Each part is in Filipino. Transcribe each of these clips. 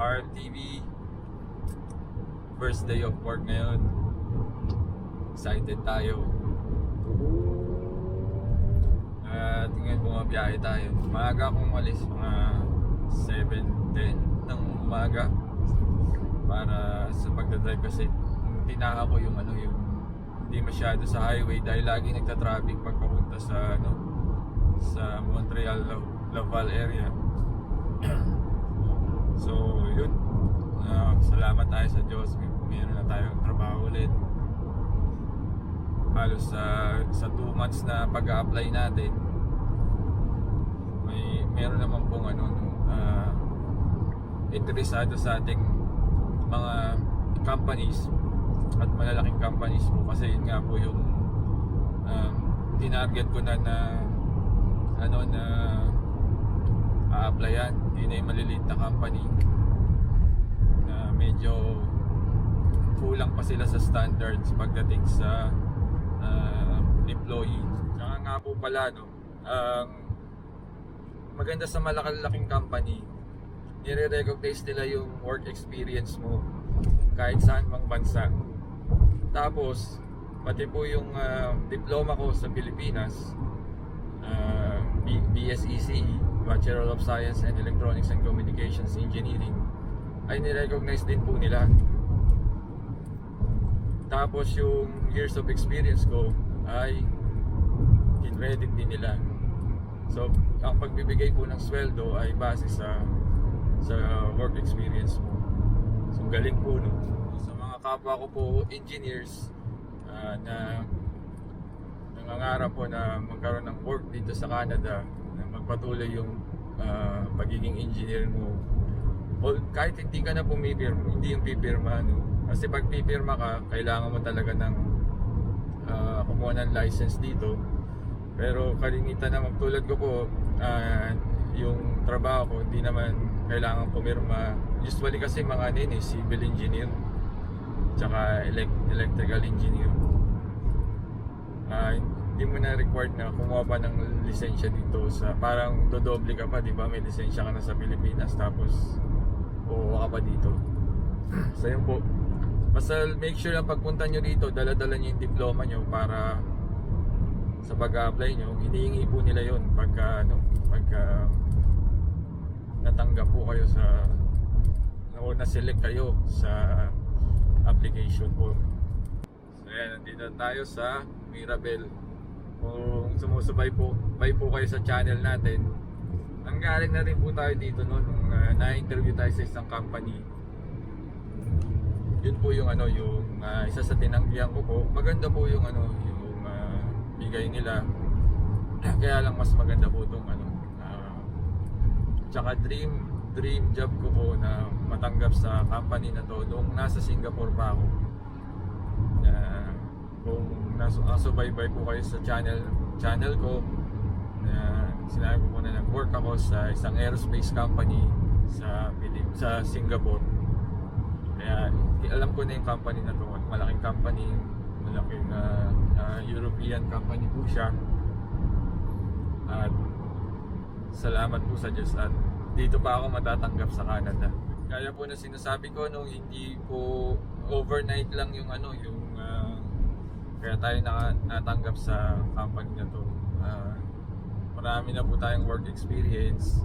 Welcome sa ARB TV. First day of work ngayon. Excited tayo. At ngayon bumabiyahe tayo. Maaga akong alis, mga 7.10 ng umaga. Para sa pagdadrive kasi tinaha ko yung ano yung hindi masyado sa highway dahil lagi nagta-traffic pag papunta sa ano sa Montreal La- Laval area. so, tayo sa Diyos. May meron na tayong trabaho ulit. Halos sa sa 2 months na pag-apply natin, may meron naman pong ano no, ah, interesado sa ating mga companies at malalaking companies po kasi yun nga po yung um, tinarget ko na na ano na a-applyan na yung maliliit na company medyo kulang pa sila sa standards pagdating sa uh, employee. Saka nga po pala no ang maganda sa malalaking company nire-recognize nila yung work experience mo kahit saan mang bansa. Tapos pati po yung ah, diploma ko sa Pilipinas uh, B- BSEC, Bachelor of Science and Electronics and Communications Engineering, ay nirecognize din po nila. Tapos yung years of experience ko ay kinredit din nila. So, ang pagbibigay po ng sweldo ay base sa sa work experience mo. So, galing po no. Sa mga kapwa ko po engineers ah, na nangangarap po na magkaroon ng work dito sa Canada na magpatuloy yung ah, pagiging engineer mo kahit hindi ka na pumipirma hindi yung pipirma no? kasi pag pipirma ka kailangan mo talaga ng ah, kumuha ng license dito pero kalimitan naman tulad ko po ah, yung trabaho ko hindi naman kailangan pumirma usually kasi mga ano yun eh, civil engineer tsaka elec- electrical engineer ah, hindi mo na required na kumuha pa ng lisensya dito sa parang dodoble ka pa, di ba? May lisensya ka na sa Pilipinas tapos kukuha ka pa dito. so yun po. Basta make sure na pagpunta nyo dito, dala-dala nyo yung diploma nyo para sa pag-apply nyo, hinihingi po nila yun pagka, ano, pagka natanggap po kayo sa o na-select kayo sa application po. So yan, nandito tayo sa Mirabel. Kung sumusubay po, bay po kayo sa channel natin, ang galing na rin po tayo dito no, nung uh, na-interview tayo sa isang company. Yun po yung ano, yung ah, isa sa tinanggihan ko po. Maganda po yung ano, yung ah, bigay nila. Kaya lang mas maganda po itong ano, ah, tsaka dream dream job ko po na matanggap sa company na to nung nasa Singapore pa ako. Na kung nasu nasubaybay po kayo sa channel channel ko na sinabi ko na nag-work ako sa isang aerospace company sa sa Singapore. Kaya alam ko na yung company na to, malaking company, malaking ah, ah, European company po siya. At salamat po sa Diyos at dito pa ako matatanggap sa Canada. Kaya po na sinasabi ko no, hindi po overnight lang yung ano, yung ah, kaya tayo na, natanggap sa company marami na po tayong work experience.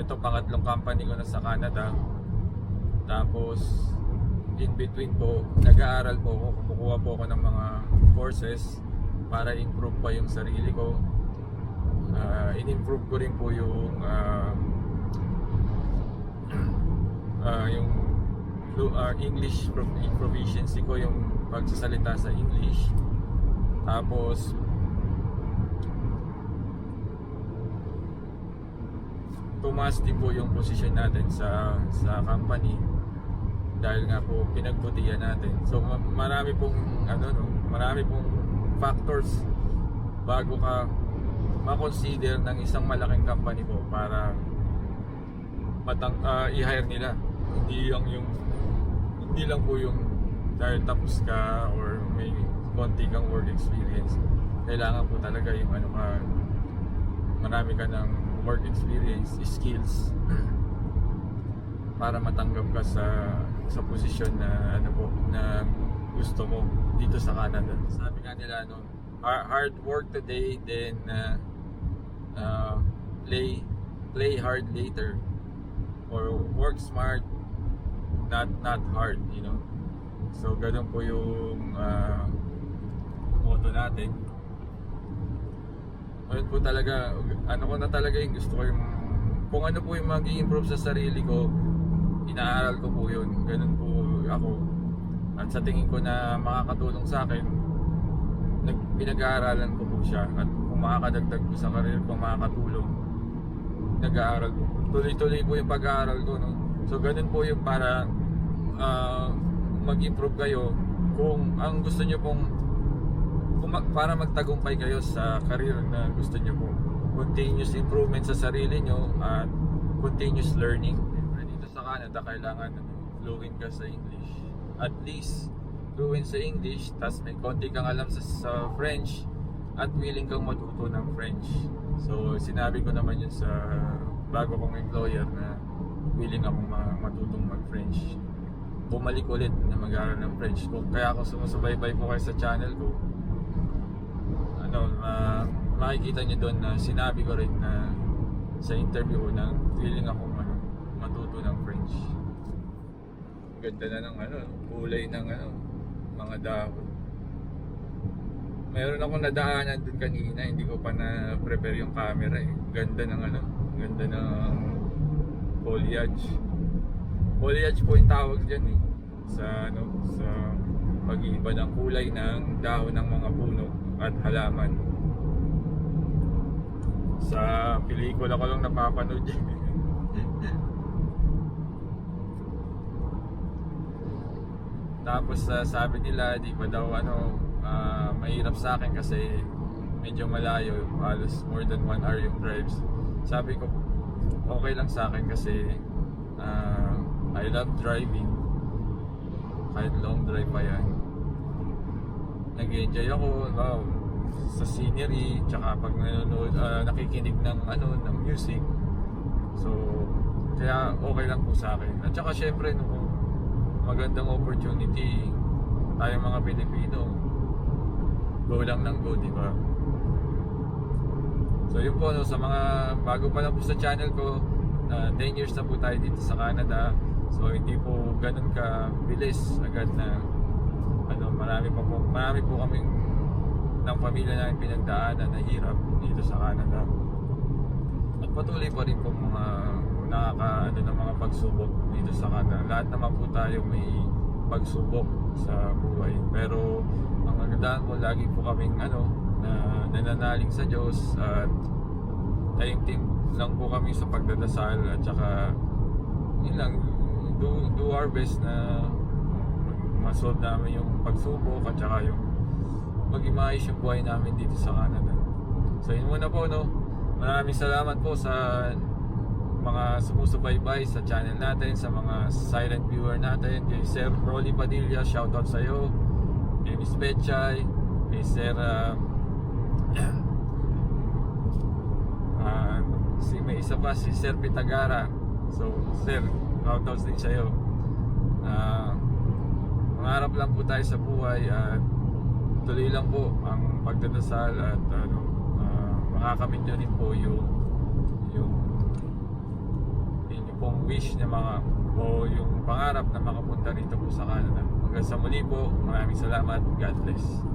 Ito pangatlong company ko na sa Canada. Tapos in between po, nag-aaral po ako, kumukuha po ako ng mga courses para improve pa yung sarili ko. Ah, in-improve ko rin po yung ah, ah, yung uh, English pro- proficiency ko yung pagsasalita sa English. Tapos tumaas din po yung posisyon natin sa sa company dahil nga po pinagbutihan natin. So ma- marami pong ano no, marami pong factors bago ka ma-consider ng isang malaking company po para matang ah, i-hire nila. Hindi lang yung hindi lang po yung dahil tapos ka or may konti kang work experience. Kailangan po talaga yung ano ka marami ka ng work experience, skills para matanggap ka sa sa posisyon na ano po na gusto mo dito sa Canada. Sabi nga nila no, hard, hard work today then uh, uh, play play hard later or work smart not not hard, you know. So ganun po yung uh, motto natin. Ayun po talaga, ano ko na talaga yung gusto ko yung kung ano po yung mag improve sa sarili ko, inaaral ko po yun. Ganun po ako. At sa tingin ko na makakatulong sa akin, nag, pinag-aaralan ko po siya. At kung makakadagdag po sa karir ko, makakatulong, nag-aaral po. Tuloy-tuloy po yung pag-aaral ko. No? So ganun po yung para ah, mag-improve kayo kung ang gusto nyo pong para magtagumpay kayo sa career na gusto nyo po. Continuous improvement sa sarili nyo at continuous learning. Siyempre dito sa Canada, kailangan fluent ka sa English. At least fluent sa English, tas may konti kang alam sa, sa French at willing kang matuto ng French. So sinabi ko naman yun sa bago kong employer na willing akong ma- matutong mag-French. Bumalik ulit na mag-aaral ng French. Kung kaya ako sumusubaybay po kayo sa channel ko, ano, ma- makikita niyo doon na sinabi ko rin na sa interview na feeling ako ano, matuto ng French. Ganda na ng ano, kulay ng ano, mga dahon. Meron akong nadaanan doon kanina, hindi ko pa na-prepare yung camera eh. Ganda ng ano, ganda ng foliage. Foliage po yung tawag dyan eh. Sa ano, sa pag-iiba ng kulay ng dahon ng mga puno at halaman. Sa pelikula ko lang napapanood yun. Tapos ah, sabi nila, di ba daw ano, ah, mahirap sa akin kasi medyo malayo, halos more than one hour yung drives. Sabi ko, okay lang sa akin kasi ah, I love driving. Kahit long drive pa yan. Nag-enjoy ako, wow, sa scenery, tsaka pag nanonood, ah, nakikinig ng ano, ng music. So, kaya okay lang po sa akin. At saka syempre, no, magandang opportunity tayong mga Pilipino go lang ng go, di? So yun po, no, sa mga bago pa lang po sa channel ko, ah, 10 years na po tayo dito sa Canada. So hindi po ganun ka bilis agad na marami pa po, marami po kaming ng pamilya namin pinagdaanan na hirap dito sa Canada. At patuloy pa rin po mga nakaka ano, ng mga pagsubok dito sa Canada. Lahat naman po tayo may pagsubok sa buhay. Pero ang kagandahan po, lagi po kaming ano, na nananalig sa Diyos at taimtim lang po kami sa pagdadasal at saka yun lang, do, do our best na masolve namin yung pagsubok at saka yung maging maayos yung buhay namin dito sa Canada. So yun muna po no. Maraming salamat po sa mga sumusubaybay sa channel natin, sa mga silent viewer natin, kay Sir Rolly Padilla, shoutout sa iyo. Kay Miss Betchay, kay Sir ah, ah, si may isa pa si Sir Pitagara. So, Sir, shoutouts din sa iyo. Ah, mangarap lang po tayo sa buhay at tuloy lang po ang pagdadasal at ano, uh, makakamit nyo rin po yung yung yung pong wish na mga o yung pangarap na makapunta rito po sa Canada. Hanggang sa muli po, maraming salamat. God bless.